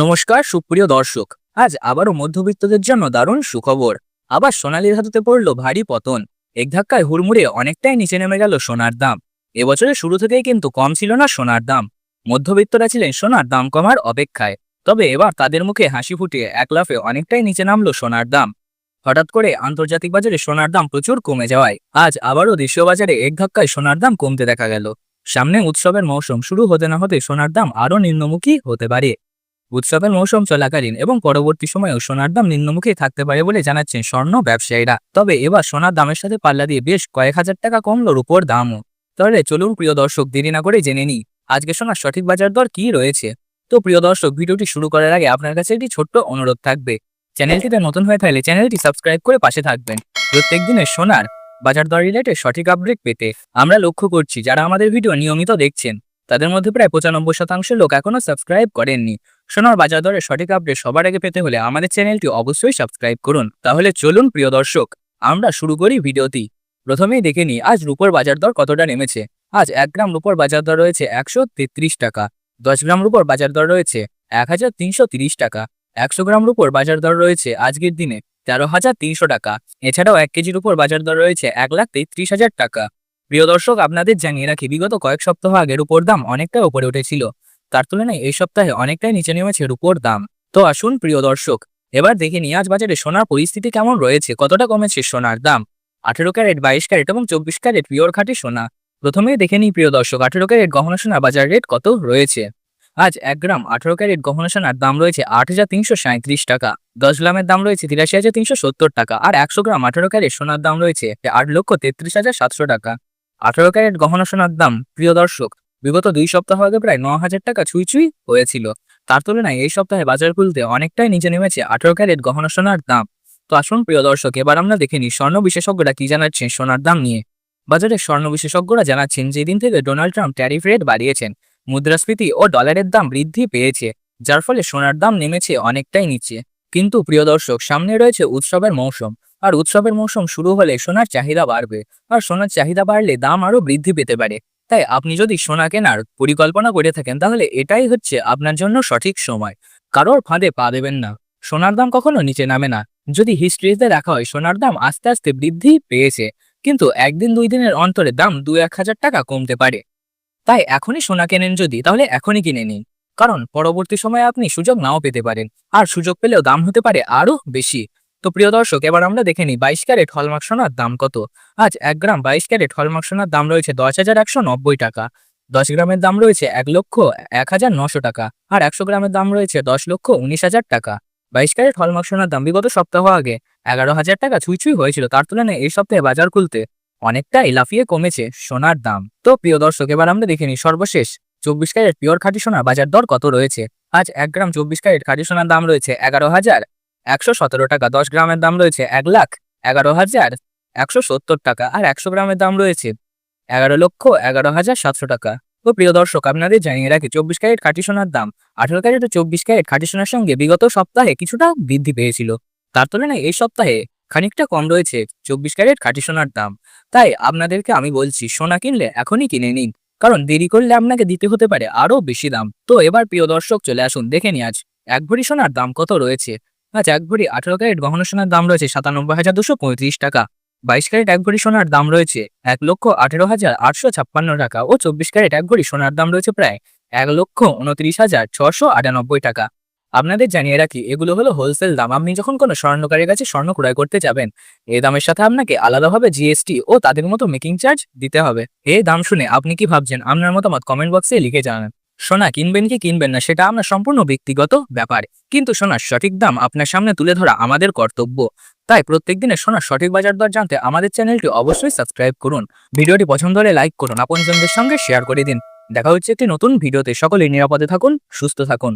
নমস্কার, সুপ্রিয় দর্শক। আজ আবারও মধ্যবিত্তদের জন্য দারুণ সুখবর। আবার সোনালির হাতুতে পড়ল ভারী পতন। এক ধাক্কায় হুড়মুড়ে অনেকটাই নিচে নেমে গেল সোনার দাম। এবছরের শুরু থেকেই কিন্তু কম ছিল না সোনার দাম। মধ্যবিত্তরা ছিলেন সোনার দাম কমার অপেক্ষায়। তবে এবার তাদের মুখে হাসি ফুটিয়ে এক লাফে অনেকটাই নিচে নামলো সোনার দাম। হঠাৎ করে আন্তর্জাতিক বাজারে সোনার দাম প্রচুর কমে যাওয়ায় আজ আবারও দেশীয় বাজারে এক ধাক্কায় সোনার দাম কমতে দেখা গেল। সামনে উৎসবের মৌসুম শুরু হতে না হতে সোনার দাম আরও নিম্নমুখী হতে পারে। উৎসবের মৌসুম চলাকালীন এবং পরবর্তী সময়েও সোনার দাম নিম্নমুখী থাকতে পারে বলে জানাচ্ছেন স্বর্ণ ব্যবসায়ীরা। তবে এবার সোনার দামের সাথে পাল্লা দিয়ে বেশ কয়েক হাজার টাকা কমলো রূপোর দামও। তাহলে চলুন প্রিয় দর্শক, দেরি না করে জেনে নিই, আজকে সোনার সঠিক বাজার দর কি রয়েছে? তো প্রিয় দর্শক, ভিডিওটি শুরু করার আগে আপনার কাছে একটি ছোট্ট অনুরোধ থাকবে। চ্যানেলটিতে নতুন হয়ে থাকলে চ্যানেলটি সাবস্ক্রাইব করে পাশে থাকবেন। প্রত্যেক দিনের সোনার বাজার দর রিলেটেড সঠিক আপডেট পেতে আমরা লক্ষ্য করছি, যারা আমাদের ভিডিও নিয়মিত দেখছেন, তাদের মধ্যে প্রায় পঁচানব্বই শতাংশ লোক এখনও সাবস্ক্রাইব করেননি। সোনার বাজার দরের সঠিক আপডেট সবার আগে পেতে হলে আমাদের চ্যানেলটি অবশ্যই সাবস্ক্রাইব করুন। তাহলে চলুন, প্রিয় দর্শক, আমরা শুরু করি ভিডিওটি। প্রথমেই দেখে নিই, আজ রূপোর বাজার দর কতটা নেমেছে? আজ এক গ্রাম রূপোর বাজার দর রয়েছে একশো তেত্রিশ টাকা, দশ গ্রাম রূপোর বাজার দর রয়েছে এক টাকা, একশো গ্রাম রূপোর বাজার দর রয়েছে আজকের দিনে তেরো হাজার তিনশো টাকা। এছাড়াও এক কেজির উপর বাজার দর রয়েছে এক লাখ তেত্রিশ হাজার টাকা। প্রিয় দর্শক, আপনাদের জানিয়ে রাখি, বিগত কয়েক সপ্তাহ আগে রূপোর দাম অনেকটা উপরে উঠেছিল। তার তুলনায় এই সপ্তাহে অনেকটাই নিচে নেমেছে রূপোর দাম। তো আসুন, প্রিয় দর্শক, এবার দেখে নিই আজ বাজারে সোনার পরিস্থিতি কেমন রয়েছে, কতটা কমেছে সোনার দাম? আঠেরো ক্যারেট, বাইশ ক্যারেট এবং চব্বিশ ক্যারেট পিওর খাঁটি সোনা। প্রথমেই দেখে নিই, প্রিয় দর্শক, আঠেরো ক্যারেট গহনা সোনা বাজার রেট কত রয়েছে? আজ এক গ্রাম আঠেরো ক্যারেট গহনা সোনার দাম রয়েছে আট হাজার তিনশো সাঁত্রিশ টাকা। দশ গ্রামের দাম রয়েছে তিরাশি হাজার তিনশো সত্তর টাকা আর একশো গ্রাম আঠেরো ক্যারেট সোনার দাম রয়েছে আট লক্ষ তেত্রিশ হাজার সাতশো টাকা। আঠেরো ক্যারেট গহনা সোনার দাম, প্রিয় দর্শক বিগত দুই সপ্তাহ আগে প্রায় ন হাজার টাকা ছুঁই ছুঁই হয়েছিল। তার তুলনায় এই সপ্তাহে বাজার খুলতে অনেকটাই নিচে নেমেছে আঠেরো ক্যারেট গহনা সোনার দাম। তো আসুন প্রিয় দর্শক, এবার আমরা দেখে নিই স্বর্ণ বিশেষজ্ঞরা কি জানাচ্ছেন সোনার দাম নিয়ে। বাজারে স্বর্ণ বিশেষজ্ঞরা জানাচ্ছেন, যেদিন থেকে ডোনাল্ড ট্রাম্প ট্যারিফ রেট বাড়িয়েছেন, মুদ্রাস্ফীতি ও ডলারের দাম বৃদ্ধি পেয়েছে, যার ফলে সোনার দাম নেমেছে অনেকটাই নিচে। কিন্তু প্রিয় দর্শক, সামনে রয়েছে উৎসবের মৌসুম, আর উৎসবের মৌসুম শুরু হলে সোনার চাহিদা বাড়বে, আর সোনার চাহিদা বাড়লে দাম আরও বৃদ্ধি পেতে পারে। তাই আপনি যদি সোনা কেনার পরিকল্পনা করে থাকেন, তাহলে এটাই হচ্ছে আপনার জন্য সঠিক সময়। কারোর ফাঁদে পা দেবেন না। সোনার দাম কখনো নিচে নামে না। যদি হিস্ট্রিতে দেখা হয়, সোনার দাম আস্তে আস্তে বৃদ্ধি পেয়েছে, কিন্তু একদিন দুই দিনের অন্তরে দাম দু এক হাজার টাকা কমতে পারে। তাই এখনই সোনা কেনেন যদি, তাহলে এখনই কিনে নিন। কারণ পরবর্তী সময়ে আপনি সুযোগ নাও পেতে পারেন। আর সুযোগ পেলেও দাম হতে পারে আরও বেশি। তো প্রিয় দর্শক, এবার আমরা দেখে নিই বাইশ ক্যারেট হলমার্ক সোনার দাম কত। আজ এক গ্রাম বাইশ ক্যারেট হলমার্ক সোনার দাম রয়েছে দশ হাজার একশো নব্বই টাকা। দশ গ্রামের দাম রয়েছে এক লক্ষ এক হাজার নশো টাকা আর একশো গ্রামের দাম রয়েছে দশ লক্ষ উনিশ হাজার টাকা। বাইশ ক্যারেট হলমার্ক সোনার দাম বিগত সপ্তাহ আগে এগারো হাজার টাকা ছুঁই ছুঁই হয়েছিল, তার তুলনায় এই সপ্তাহে বাজার খুলতে অনেকটাই লাফিয়ে কমেছে সোনার দাম। তো প্রিয় দর্শক, এবার আমরা দেখে নিই সর্বশেষ চব্বিশ ক্যারেট পিওর খাঁটি সোনার বাজার দর কত রয়েছে। আজ এক গ্রাম চব্বিশ ক্যারেট খাঁটি সোনার দাম রয়েছে এগারো হাজার একশো সতেরো টাকা, দশ গ্রামের দাম রয়েছে এক লাখ এগারো হাজার একশো সত্তর টাকা আর একশো গ্রামের দাম রয়েছে এগারো লক্ষ এগারো হাজার সাতশো টাকা। তো প্রিয় দর্শক, আপনাদের জানিয়ে রাখি, চব্বিশ ক্যারেট খাঁটি সোনার দাম আঠেরো ক্যারেট ও চব্বিশ ক্যারেট খাঁটি সোনার সঙ্গে বিগত সপ্তাহে কিছুটা বৃদ্ধি পেয়েছিল। তার তুলনায় এই সপ্তাহে খানিকটা কম রয়েছে চব্বিশ ক্যারেট খাঁটি সোনার দাম। তাই আপনাদেরকে আমি বলছি, সোনা কিনলে এখনই কিনে নিন, কারণ দেরি করলে আপনাকে দিতে হতে পারে আরও বেশি দাম। তো এবার প্রিয় দর্শক, চলে আসুন, দেখে নি আজ এক ভরি সোনার দাম কত রয়েছে। আজ এক ভরি আঠেরো ক্যারেট গহনা সোনার দাম রয়েছে সাতানব্বই হাজার দুশো পঁয়ত্রিশ টাকা। বাইশ ক্যারেট এক ভরি সোনার দাম রয়েছে এক লক্ষ আঠেরো হাজার আটশো ছাপ্পান্ন টাকা ও চব্বিশ ক্যারেট এক ভরি সোনার দাম রয়েছে প্রায় এক লক্ষ উনত্রিশ হাজার ছশো আটানব্বই টাকা। আপনাদের জানিয়ে রাখি, এগুলো হলো হোলসেল দাম। আপনি যখন কোনো স্বর্ণকারের কাছে স্বর্ণ ক্রয় করতে যাবেন এই দামের সাথে আপনাকে আলাদাভাবে জিএসটি ও তাদের মতো মেকিং চার্জ দিতে হবে। এ দাম শুনে আপনি কি ভাবছেন? আপনার মতামত কমেন্ট বক্সে লিখে জানান। সোনা, কিনবেন কি কিনবেন না, সেটা আপনার সম্পূর্ণ ব্যক্তিগত ব্যাপার। কিন্তু সোনার সঠিক দাম আপনার সামনে তুলে ধরা আমাদের কর্তব্য। তাই প্রত্যেক দিনে সোনার সঠিক বাজার দর জানতে আমাদের চ্যানেলটি অবশ্যই সাবস্ক্রাইব করুন। ভিডিওটি পছন্দ হলে লাইক করুন। আপনজনদের সঙ্গে শেয়ার করে দিন। দেখা হচ্ছে একটি নতুন ভিডিওতে। সকলেই নিরাপদে থাকুন, সুস্থ থাকুন।